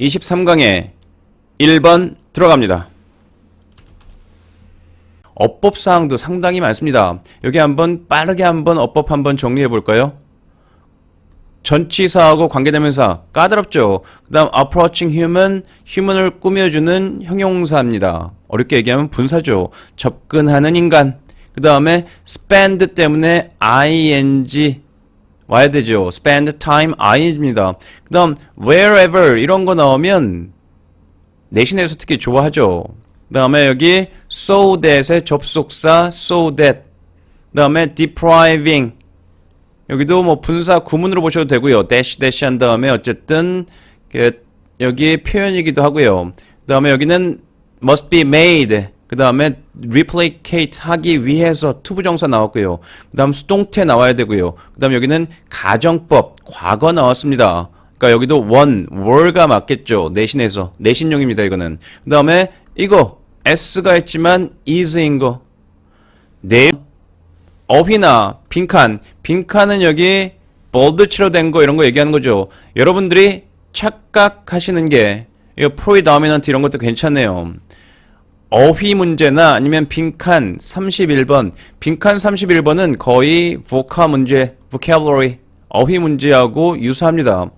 23강에 1번 들어갑니다. 어법 사항도 상당히 많습니다. 여기 한번 빠르게 한번 어법 한번 정리해 볼까요? 전치사하고 관계대명사 까다롭죠. 그다음 approaching human, human을 꾸며주는 형용사입니다. 어렵게 얘기하면 분사죠. 접근하는 인간. 그 다음에 spend 때문에 ing 와야 되죠. spend time ing입니다. 그 다음 wherever 이런 거 나오면 내신에서 특히 좋아하죠. 그 다음에 여기 so that의 접속사 so that 그 다음에 depriving 여기도 뭐 분사 구문으로 보셔도 되고요. dash dash 한 다음에 어쨌든 그 여기 표현이기도 하고요. 그 다음에 여기는 must be made 그 다음에 replicate 하기 위해서 투부정사 나왔고요. 그 다음 수동태 나와야 되고요. 그 다음 여기는 가정법 과거 나왔습니다. 그러니까 여기도 one were가 맞겠죠. 내신에서 내신용입니다. 이거는 그 다음에 이거 s가 있지만 is인 거 네. 어휘나 빈칸, 빈칸은 여기 볼드치로 된 거 이런 거 얘기하는 거죠. 여러분들이 착각하시는 게 이거 프로이 다미넌트 이런 것도 괜찮네요. 어휘 문제나 아니면 빈칸 31번, 빈칸 31번은 거의 보카 문제, vocabulary, 어휘 문제하고 유사합니다.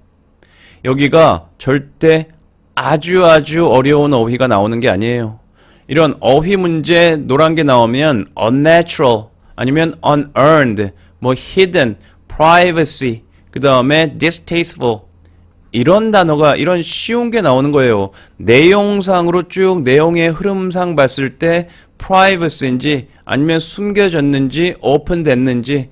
여기가 절대 아주 아주 어려운 어휘가 나오는 게 아니에요. 이런 어휘 문제 노란 게 나오면 unnatural 아니면 unearned, 뭐 hidden, privacy, 그 다음에 distasteful 이런 단어가 이런 쉬운 게 나오는 거예요. 내용상으로 쭉 내용의 흐름상 봤을 때 privacy인지 아니면 숨겨졌는지 open됐는지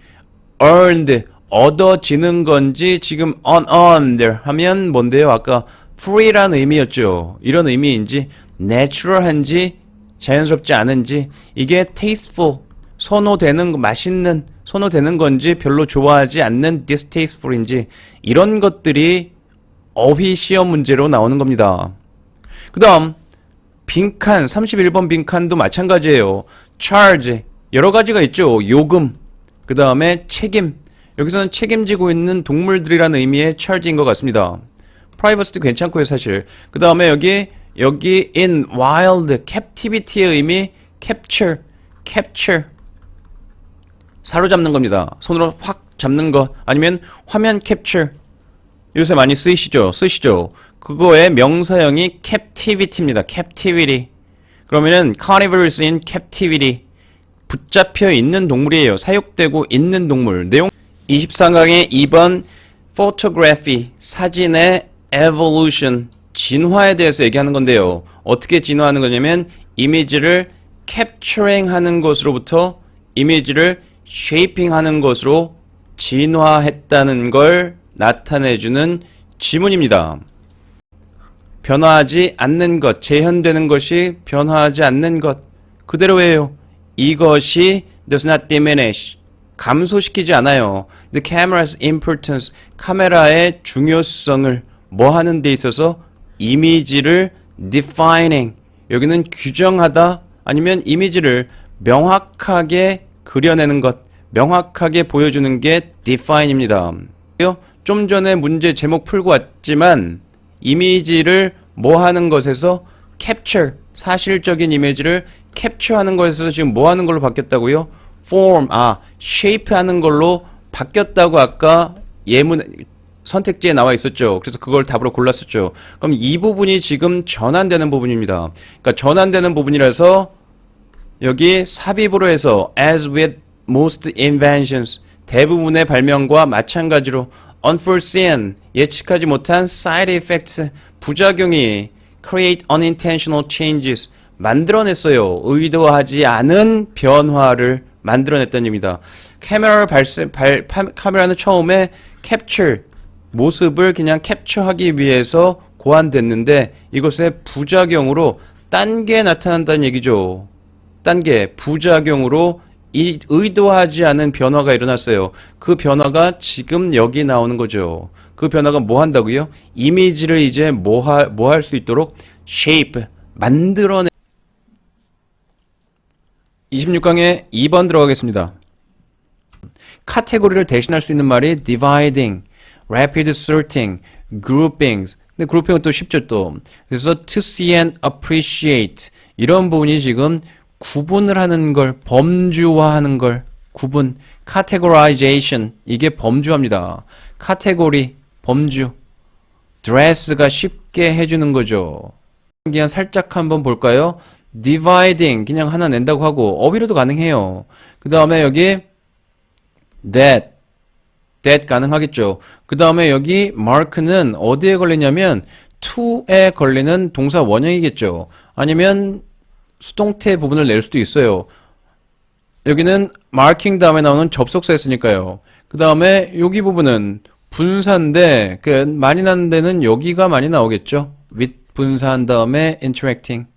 earned 얻어지는 건지 지금 unearned 하면 뭔데요? 아까 free라는 의미였죠. 이런 의미인지 natural한지 자연스럽지 않은지 이게 tasteful 선호되는 거, 맛있는 선호되는 건지 별로 좋아하지 않는 distasteful인지 이런 것들이 어휘 시험 문제로 나오는 겁니다. 그 다음 빈칸 31번 빈칸도 마찬가지예요. charge 여러 가지가 있죠. 요금 그 다음에 책임 여기서는 책임지고 있는 동물들이라는 의미의 charge인 것 같습니다. privacy도 괜찮고요, 사실. 그 다음에 여기 여기 in wild captivity의 의미 capture capture 사로잡는 겁니다. 손으로 확 잡는 거 아니면 화면 캡처 요새 많이 쓰이시죠? 쓰시죠? 그거의 명사형이 captivity입니다. captivity. 그러면은 in captivity. 붙잡혀 있는 동물이에요. 사육되고 있는 동물. 내용 23강의 2번 photography 사진의 evolution 진화에 대해서 얘기하는 건데요. 어떻게 진화하는 거냐면 이미지를 capturing 하는 것으로부터 이미지를 shaping 하는 것으로 진화했다는 걸 나타내주는 지문입니다. 변화하지 않는 것, 재현되는 것이 변화하지 않는 것, 그대로예요. 이것이 does not diminish, 감소시키지 않아요. The camera's importance, 카메라의 중요성을 뭐 하는 데 있어서 이미지를 defining, 여기는 규정하다 아니면 이미지를 명확하게 그려내는 것, 명확하게 보여주는 게 define입니다. 좀 전에 문제 제목 풀고 왔지만 이미지를 뭐 하는 것에서 capture, 사실적인 이미지를 capture하는 것에서 지금 뭐 하는 걸로 바뀌었다고요? form, 아, shape 하는 걸로 바뀌었다고 아까 예문 선택지에 나와 있었죠. 그래서 그걸 답으로 골랐었죠. 그럼 이 부분이 지금 전환되는 부분입니다. 그러니까 전환되는 부분이라서 여기 삽입으로 해서 as with most inventions 대부분의 발명과 마찬가지로 unforeseen 예측하지 못한 side effects 부작용이 create unintentional changes 만들어냈어요. 의도하지 않은 변화를 만들어냈다는 얘기입니다. 카메라 발생 발 파- 카메라는 처음에 capture 모습을 그냥 캡처하기 위해서 고안됐는데 이것의 부작용으로 딴 게 나타난다는 얘기죠. 딴 게 부작용으로 이 의도하지 않은 변화가 일어났어요. 그 변화가 지금 여기 나오는 거죠. 그 변화가 뭐 한다고요? 이미지를 이제 뭐할 수 있도록 shape 만들어내 26강에 2번 들어가겠습니다. 카테고리를 대신할 수 있는 말이 dividing, rapid sorting, groupings. 근데 그룹핑은 또 쉽죠 또. 그래서 to see and appreciate 이런 부분이 지금 구분을 하는 걸 범주화하는 걸 구분 categorization 이게 범주합니다. 카테고리 범주 dress가 쉽게 해주는 거죠. 그냥 살짝 한번 볼까요? dividing 그냥 하나 낸다고 하고 어휘로도 가능해요. 그 다음에 여기 that that 가능하겠죠. 그 다음에 여기 mark는 어디에 걸리냐면 to에 걸리는 동사 원형이겠죠. 아니면 수동태 부분을 낼 수도 있어요. 여기는 marking 다음에 나오는 접속사 했으니까요. 그 다음에 여기 부분은 분사인데 그 많이 나는 데는 여기가 많이 나오겠죠. with 분사한 다음에 interacting.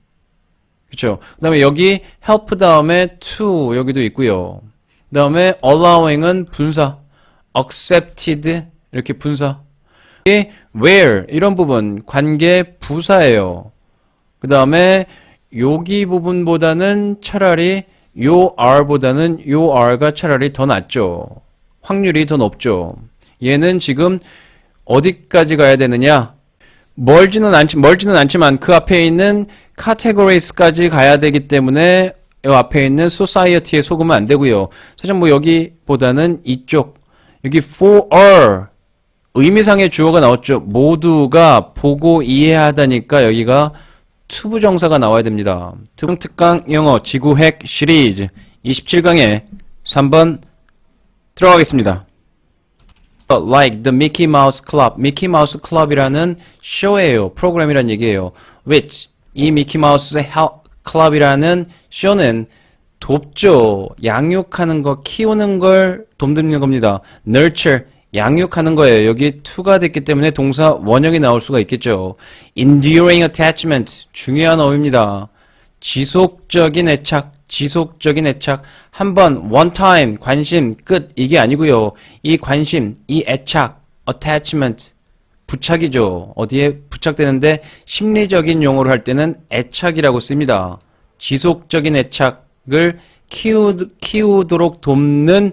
그렇죠. 그 다음에 여기 help 다음에 to 여기도 있고요. 그 다음에 allowing은 분사, accepted 이렇게 분사. where 이런 부분 관계 부사예요. 그 다음에 여기 부분보다는 차라리 요 r보다는 요 r가 차라리 더 낫죠. 확률이 더 높죠. 얘는 지금 어디까지 가야 되느냐? 멀지는 않지 멀지는 않지만 그 앞에 있는 categories까지 가야 되기 때문에 이 앞에 있는 society에 속으면 안 되고요. 사실 뭐 여기보다는 이쪽 여기 for 의미상의 주어가 나왔죠. 모두가 보고 이해하다니까 여기가 투부정사가 나와야 됩니다. 특강 영어 지구핵 시리즈 27강에 3번 들어가겠습니다. Like the Mickey Mouse Club, 미키 마우스 클럽이라는 쇼예요. 프로그램이란 얘기예요. Which 이 미키 마우스 클럽이라는 쇼는 돕죠. 양육하는 거, 키우는 걸 돕는 겁니다. nurture 양육하는 거예요. 여기 to가 됐기 때문에 동사 원형이 나올 수가 있겠죠. enduring attachment 중요한 어휘입니다. 지속적인 애착, 지속적인 애착. 한 번, one time, 관심, 끝. 이게 아니고요. 이 관심, 이 애착, attachment, 부착이죠. 어디에 부착되는데 심리적인 용어로 할 때는 애착이라고 씁니다. 지속적인 애착을 키우, 키우도록 돕는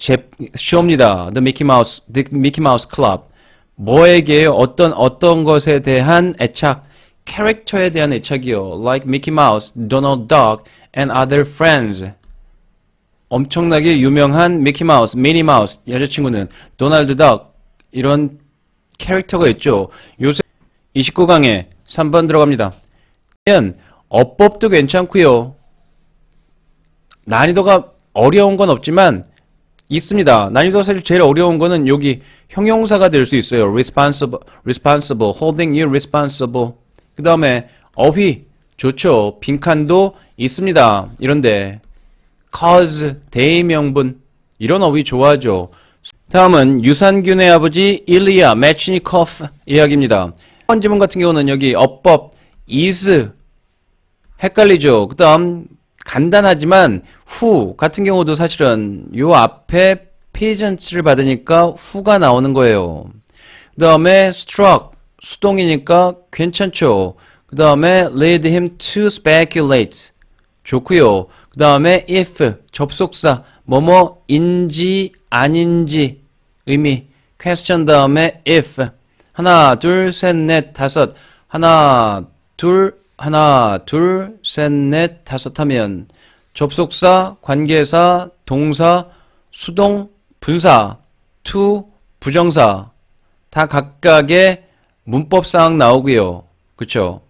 제, 쇼입니다. The Mickey Mouse, The Mickey Mouse Club. 뭐에게 어떤, 어떤 것에 대한 애착, 캐릭터에 대한 애착이요. Like Mickey Mouse, Donald Duck, and other friends. 엄청나게 유명한 미키 마우스, 미니 마우스 여자친구는 도널드 덕 이런 캐릭터가 있죠. 요새 29강에 3번 들어갑니다. 어법도 괜찮고요. 난이도가 어려운 건 없지만 있습니다. 난이도가 사실 제일 어려운 거는 여기 형용사가 될 수 있어요. responsible, responsible, holding you responsible. 그 다음에 어휘 좋죠. 빈칸도 있습니다. 이런데 cause 대명분 이런 어휘 좋아하죠. 다음은 유산균의 아버지 일리아 매치니코프 이야기입니다. 번 지문 같은 경우는 여기 어법 is 헷갈리죠. 그 다음 간단하지만 후 같은 경우도 사실은 요 앞에 페이전츠를 받으니까 후가 나오는 거예요. 그 다음에 struck 수동이니까 괜찮죠. 그 다음에 lead him to speculate 좋고요. 그 다음에 if 접속사 뭐뭐 인지 아닌지 의미 question 다음에 if 하나 둘 셋 넷 다섯 하나 둘 하나 둘 셋 넷 다섯 하면 접속사 관계사 동사 수동 분사 to 부정사 다 각각의 문법사항 나오고요. 그쵸?